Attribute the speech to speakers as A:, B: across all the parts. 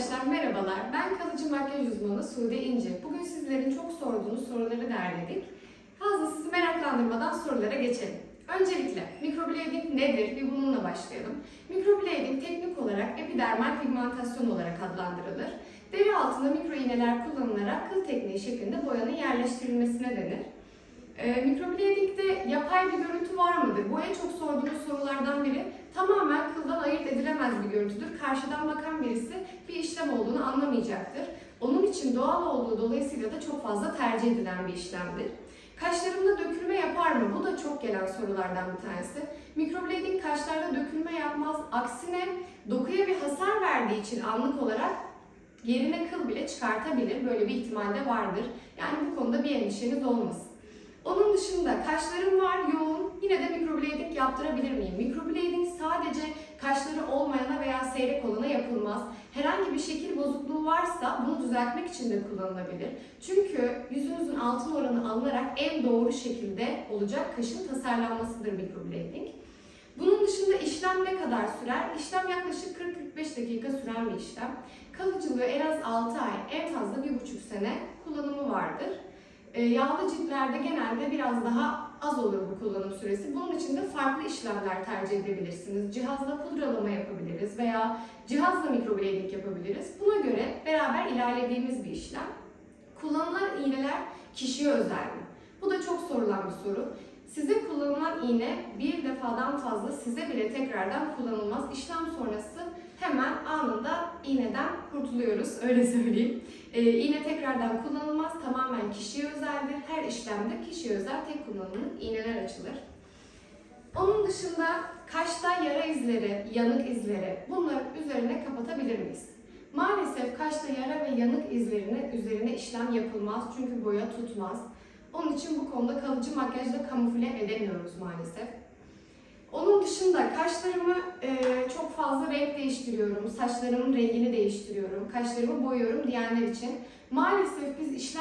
A: Arkadaşlar merhabalar. Ben kalıcı makyaj uzmanı Sude İnce. Bugün sizlerin çok sorduğunuz soruları derledik. Fazla sizi meraklandırmadan sorulara geçelim. Öncelikle mikroblading nedir? Bir bununla başlayalım. Mikroblading teknik olarak epidermal pigmentasyon olarak adlandırılır. Deri altında mikro iğneler kullanılarak kıl tekniği şeklinde boyanın yerleştirilmesine denir. E, mikroblading'de yapay bir görüntü var mıdır? Bu en çok sorduğunuz sorulardan biri. Tamamen kıldan ayırt edilemez bir görüntüdür. Karşıdan bir işlem olduğunu anlamayacaktır. Onun için doğal olduğu dolayısıyla da çok fazla tercih edilen bir işlemdir. Kaşlarımda dökülme yapar mı? Bu da çok gelen sorulardan bir tanesi. Mikroblading kaşlarda dökülme yapmaz. Aksine dokuya bir hasar verdiği için anlık olarak yerine kıl bile çıkartabilir. Böyle bir ihtimal de vardır. Yani bu konuda bir endişeniz olmasın. Onun dışında kaşlarım var yoğun. Yine de mikroblading yaptırabilir miyim? Mikroblading sadece kaşları olmayana veya seyrek olana yapılmaz. Herhangi bir şekil bozukluğu varsa bunu düzeltmek için de kullanılabilir. Çünkü yüzünüzün altın oranı alınarak en doğru şekilde olacak kaşın tasarlanmasıdır mikroblading. Bunun dışında işlem ne kadar sürer? İşlem yaklaşık 40-45 dakika süren bir işlem. Kalıcılığı en az 6 ay, en fazla 1,5 sene kullanımı vardır. E, yağlı ciltlerde genelde biraz daha az olur bu kullanım süresi. Farklı işlemler tercih edebilirsiniz. Cihazla pudralama yapabiliriz veya cihazla mikroblading yapabiliriz. Buna göre beraber ilerlediğimiz bir işlem. Kullanılan iğneler kişiye özel mi? Bu da çok sorulan bir soru. Size kullanılan iğne bir defadan fazla size bile tekrardan kullanılmaz. İşlem sonrası hemen anında iğneden kurtuluyoruz öyle söyleyeyim. Ee, iğne tekrardan kullanılmaz, tamamen kişiye özeldir. Her işlemde kişiye özel tek kullanımlık iğneler açılır. Onun dışında kaşta yara izleri, yanık izleri bunları üzerine kapatabilir miyiz? Maalesef kaşta yara ve yanık izlerine üzerine işlem yapılmaz çünkü boya tutmaz. Onun için bu konuda kalıcı makyajla kamufle edemiyoruz maalesef. Onun dışında kaşlarımı e, çok fazla renk değiştiriyorum, saçlarımın rengini değiştiriyorum, kaşlarımı boyuyorum diyenler için maalesef biz işlem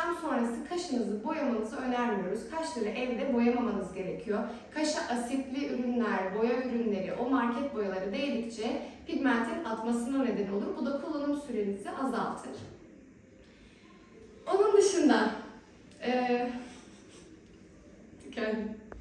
A: sonrası kaşınızı boyamanızı önermiyoruz. Kaşları evde boyamamanız gerekiyor. Kaşa asitli ürünler, boya ürünleri, o market boyaları değdikçe pigmentin atmasına neden olur. Bu da kullanım sürenizi azaltır. Onun dışında e.